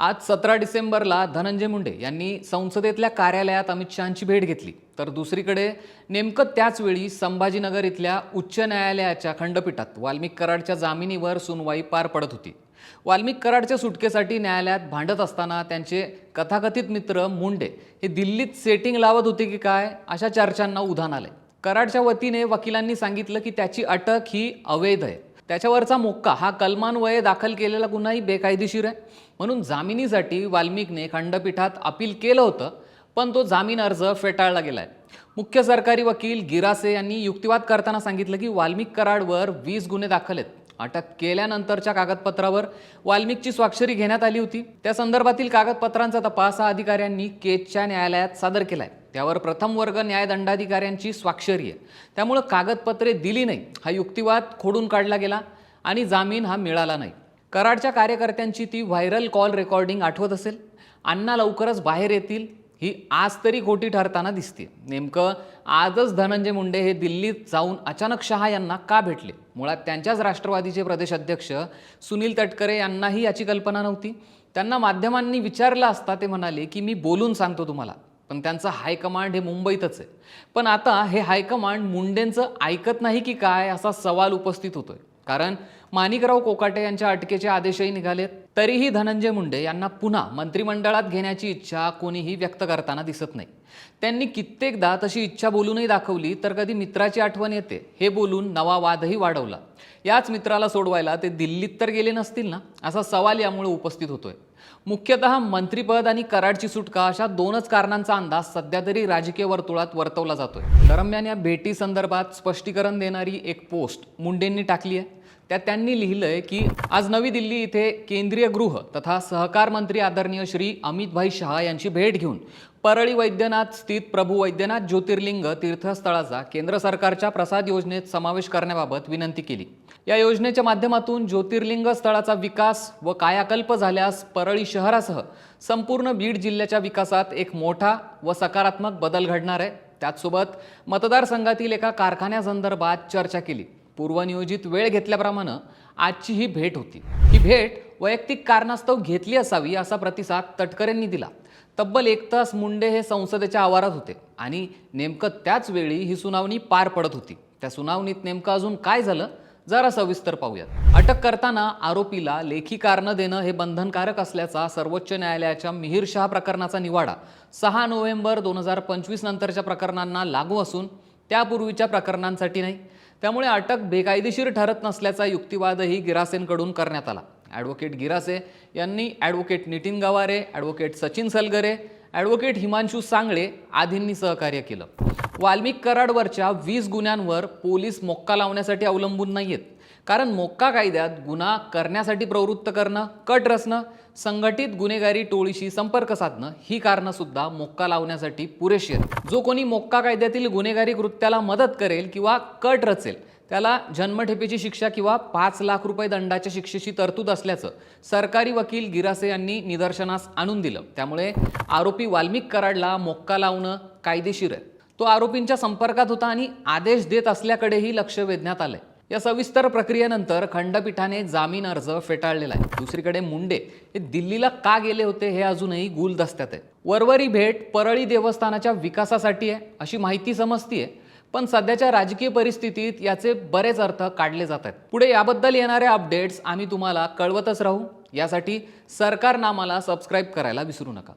आज सतरा डिसेंबरला धनंजय मुंडे यांनी संसदेतल्या कार्यालयात अमित शहांची भेट घेतली. तर दुसरीकडे नेमकं त्याचवेळी संभाजीनगर इथल्या उच्च न्यायालयाच्या खंडपीठात वाल्मिक कराडच्या जामिनीवर सुनवाई पार पडत होती. वाल्मिक कराडच्या सुटकेसाठी न्यायालयात भांडत असताना त्यांचे कथाकथित मित्र मुंडे हे दिल्लीत सेटिंग लावत होते की काय अशा चर्चांना उधाण आले कराडच्या वतीने वकिलांनी सांगितलं की त्याची अटक ही अवैध आहे. त्याच्यावरचा मोक्का हा कलमान्वये दाखल केलेला गुन्हाही बेकायदेशीर आहे. म्हणून जामिनीसाठी वाल्मिकने खंडपीठात अपील केलं होतं पण तो जामीन अर्ज फेटाळला गेला आहे मुख्य सरकारी वकील गिरासे यांनी युक्तिवाद करताना सांगितलं की वाल्मिक कराडवर वीस गुन्हे दाखल आहेत. अटक केल्यानंतरच्या कागदपत्रावर वाल्मिकची स्वाक्षरी घेण्यात आली होती. त्या संदर्भातील कागदपत्रांचा तपास हा अधिकाऱ्यांनी केजच्या न्यायालयात सादर केलाय. त्यावर प्रथम वर्ग न्यायदंडाधिकाऱ्यांची स्वाक्षरी आहे. त्यामुळं कागदपत्रे दिली नाही. हा युक्तिवाद खोडून काढला गेला आणि जामीन हा मिळाला नाही. कराडच्या कार्यकर्त्यांची ती व्हायरल कॉल रेकॉर्डिंग आठवत असेल? अण्णा लवकरच बाहेर येतील ही आज तरी खोटी ठरताना दिसते. नेमकं आजच धनंजय मुंडे हे दिल्लीत जाऊन अचानक शहा यांना का भेटले? मुळात त्यांच्याच राष्ट्रवादीचे प्रदेश अध्यक्ष सुनील तटकरे यांनाही याची कल्पना नव्हती. त्यांना माध्यमांनी विचारलं असता ते म्हणाले की मी बोलून सांगतो तुम्हाला. पण त्यांचं हायकमांड हे मुंबईतच आहे. पण आता हे हायकमांड मुंडेंचं ऐकत नाही की काय असा सवाल उपस्थित होतोय. कारण माणिकराव कोकाटे यांच्या अटकेचे आदेशही निघालेत. तरीही धनंजय मुंडे यांना पुन्हा मंत्रिमंडळात घेण्याची इच्छा कोणीही व्यक्त करताना दिसत नाही. त्यांनी कित्येकदा तशी इच्छा बोलूनही दाखवली तर कधी मित्राची आठवण येते हे बोलून नवा वादही वाढवला. याच मित्राला सोडवायला ते दिल्लीत तर गेले नसतील ना? असा सवाल यामुळे उपस्थित होतोय. मुख्यतः मंत्रिपद आणि कराडची सुटका अशा दोनच कारणांचा अंदाज सध्या तरी राजकीय वर्तुळात वर्तवला जातोय. दरम्यान या भेटी संदर्भात स्पष्टीकरण देणारी एक पोस्ट मुंडेंनी टाकली आहे. त्यात त्यांनी लिहिलंय की आज नवी दिल्ली इथे केंद्रीय गृह तथा सहकार मंत्री आदरणीय श्री अमितभाई शहा यांची भेट घेऊन परळी वैद्यनाथ स्थित प्रभू वैद्यनाथ ज्योतिर्लिंग तीर्थस्थळाचा केंद्र सरकारच्या प्रसाद योजनेत समावेश करण्याबाबत विनंती केली. या योजनेच्या माध्यमातून ज्योतिर्लिंग स्थळाचा विकास व कायाकल्प झाल्यास परळी शहरासह संपूर्ण बीड जिल्ह्याच्या विकासात एक मोठा व सकारात्मक बदल घडणार आहे. त्याचसोबत मतदारसंघातील एका कारखान्यासंदर्भात चर्चा केली. पूर्वनियोजित वेळ घेतल्याप्रमाणे आजची ही भेट होती. ही भेट वैयक्तिक कारणास्तव घेतली असावी असा प्रतिसाद तटकरेंनी दिला. तब्बल एक तास मुंडे हे संसदेच्या आवारात होते आणि नेमकं त्याच वेळी ही सुनावणी पार पडत होती. त्या सुनावणीत नेमकं अजून काय झालं जरा सविस्तर पाहूयात. अटक करताना आरोपीला लेखी कारणं देणं हे बंधनकारक असल्याचा सर्वोच्च न्यायालयाच्या मिहीर शाह प्रकरणाचा निवाडा सहा नोव्हेंबर दोन हजार पंचवीस नंतरच्या प्रकरणांना लागू असून त्यापूर्वीच्या प्रकरणांसाठी नाही. त्यामुळे अटक बेकायदेशीर ठरत नसल्याचा युक्तिवादही गिरासेंकडून करण्यात आला. ॲडव्होकेट गिरासे यांनी advocate Nitin Gaware advocate Sachin Salgare advocate Himanshu Sangle आदींनी सहकार्य केलं. वाल्मिक कराडवरच्या वीस गुन्ह्यांवर पोलीस मोक्का लावण्यासाठी अवलंबून नाही आहेत कारण मोक्का कायद्यात गुन्हा करण्यासाठी प्रवृत्त करणं कट रचणं संघटित गुन्हेगारी टोळीशी संपर्क साधणं ही कारणं सुद्धा मोक्का लावण्यासाठी पुरेशी आहेत. जो कोणी मोक्का कायद्यातील गुन्हेगारी कृत्याला मदत करेल किंवा कट रचेल त्याला जन्मठेपेची शिक्षा किंवा पाच लाख रुपये दंडाच्या शिक्षेची तरतूद असल्याचं सरकारी वकील गिरासे यांनी निदर्शनास आणून दिलं. त्यामुळे आरोपी वाल्मिक कराडला मोक्का लावणं कायदेशीर आहे. तो आरोपींच्या संपर्कात होता आणि आदेश देत असल्याकडेही लक्ष वेधण्यात आलंय. या सविस्तर प्रक्रियेनंतर खंडपीठाने जामीन अर्ज फेटाळलेला आहे. दुसरीकडे मुंडे हे दिल्लीला का गेले होते हे अजूनही गुलदस्त्यात आहे. वरवरी भेट परळी देवस्थानाच्या विकासासाठी आहे अशी माहिती समजतीये. पण सध्याच्या राजकीय परिस्थितीत याचे बरेच अर्थ काढले जात आहेत. पुढे याबद्दल येणारे अपडेट्स आम्ही तुम्हाला कळवतच राहू. यासाठी सरकारनामाला सबस्क्राईब करायला विसरू नका.